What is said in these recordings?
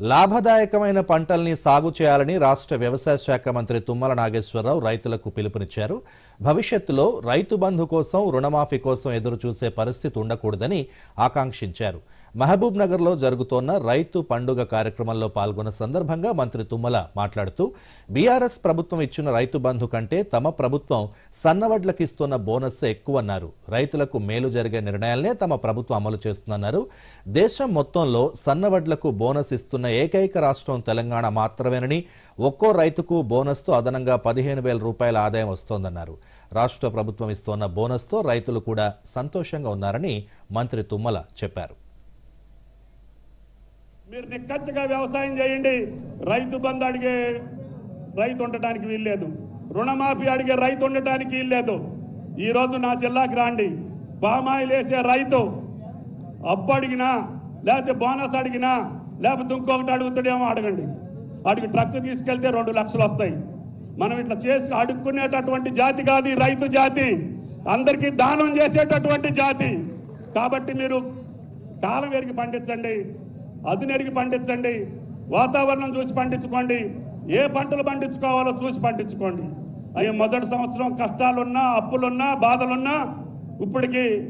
లాభదాయకమైన పంటల్ని సాగు చేయాలని రాష్ట్ర వ్యవసాయ శాఖ మంత్రి తుమ్మల నాగేశ్వరరావు రైతులకు పిలుపునిచ్చారు. భవిష్యత్తులో రైతు బంధు కోసం రుణమాఫీ కోసం ఎదురు చూసే పరిస్థితి ఉండకూడదని ఆకాంక్షించారు. మహబూబ్ నగర్లో జరుగుతోన్న రైతు పండుగ కార్యక్రమంలో పాల్గొన్న సందర్భంగా మంత్రి తుమ్మల మాట్లాడుతూ బీఆర్ఎస్ ప్రభుత్వం ఇచ్చిన రైతు బంధు కంటే తమ ప్రభుత్వం సన్నవడ్లకు ఇస్తున్న బోనస్ ఎక్కువన్నారు. రైతులకు మేలు జరిగే నిర్ణయాలనే తమ ప్రభుత్వం అమలు చేస్తుందన్నారు. దేశం మొత్తంలో సన్నవడ్లకు బోనస్ ఇస్తున్న ఏకైక రాష్ట్రం తెలంగాణ మాత్రమేనని ఒక్కో రైతుకు బోనస్తో అదనంగా పదిహేను వేల రూపాయల ఆదాయం వస్తోందన్నారు. రాష్ట్ర ప్రభుత్వం ఇస్తోన్న బోనస్తో రైతులు కూడా సంతోషంగా ఉన్నారని మంత్రి తుమ్మల చెప్పారు. మీరు నిక్కచ్చగా వ్యవసాయం చేయండి. రైతు బంధు అడిగే రైతు ఉండటానికి వీల్లేదు రుణమాఫీ అడిగే రైతు ఉండటానికి వీల్లేదు ఈరోజు నా జిల్లాకి రాండి. పామాయిల్ వేసే రైతు అప్పు అడిగినా లేకపోతే బోనస్ అడిగినా లేకపోతే ఇంకొకటి అడుగుతాడేమో అడగండి. అడిగి ట్రక్ తీసుకెళ్తే రెండు లక్షలు వస్తాయి. మనం ఇట్లా చేసి అడుక్కునేటటువంటి జాతి కాదు రైతు జాతి. అందరికీ దానం చేసేటటువంటి జాతి. కాబట్టి మీరు కాలం ఎరిగి పండించండి అదునెరిగి పండించండి వాతావరణం చూసి పండించుకోండి ఏ పంటలు పండించుకోవాలో చూసి పండించుకోండి. అయ్యే మొదటి సంవత్సరం కష్టాలున్నా అప్పులున్నా బాధలున్నా ఇప్పటికి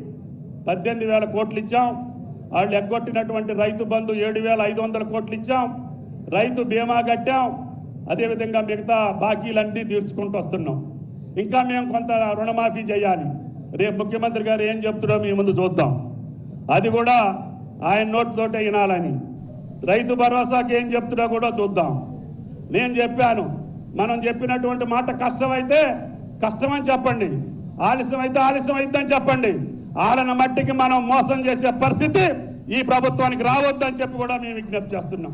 పద్దెనిమిది వేల కోట్లు ఇచ్చాం. వాళ్ళు ఎగ్గొట్టినటువంటి రైతు బంధు ఏడు వేల ఐదు వందల కోట్లు ఇచ్చాం. రైతు బీమా కట్టాం. అదేవిధంగా మిగతా బాకీలన్నీ తీర్చుకుంటూ వస్తున్నాం. ఇంకా మేము కొంత రుణమాఫీ చేయాలి. రేపు ముఖ్యమంత్రి గారు ఏం చెప్తున్నారో మీ ముందు చూద్దాం. అది కూడా ఆయన నోటితోటే వినాలని. రైతు భరోసాకి ఏం చెప్తున్నా కూడా చూద్దాం. నేను చెప్పాను. మనం చెప్పినటువంటి మాట కష్టమైతే కష్టమని చెప్పండి. ఆలస్యం అయితే ఆలస్యం అయిద్దని చెప్పండి. ఆడన మట్టికి మనం మోసం చేసే పరిస్థితి ఈ ప్రభుత్వానికి రావద్దని చెప్పి కూడా మేము విజ్ఞప్తి చేస్తున్నాం.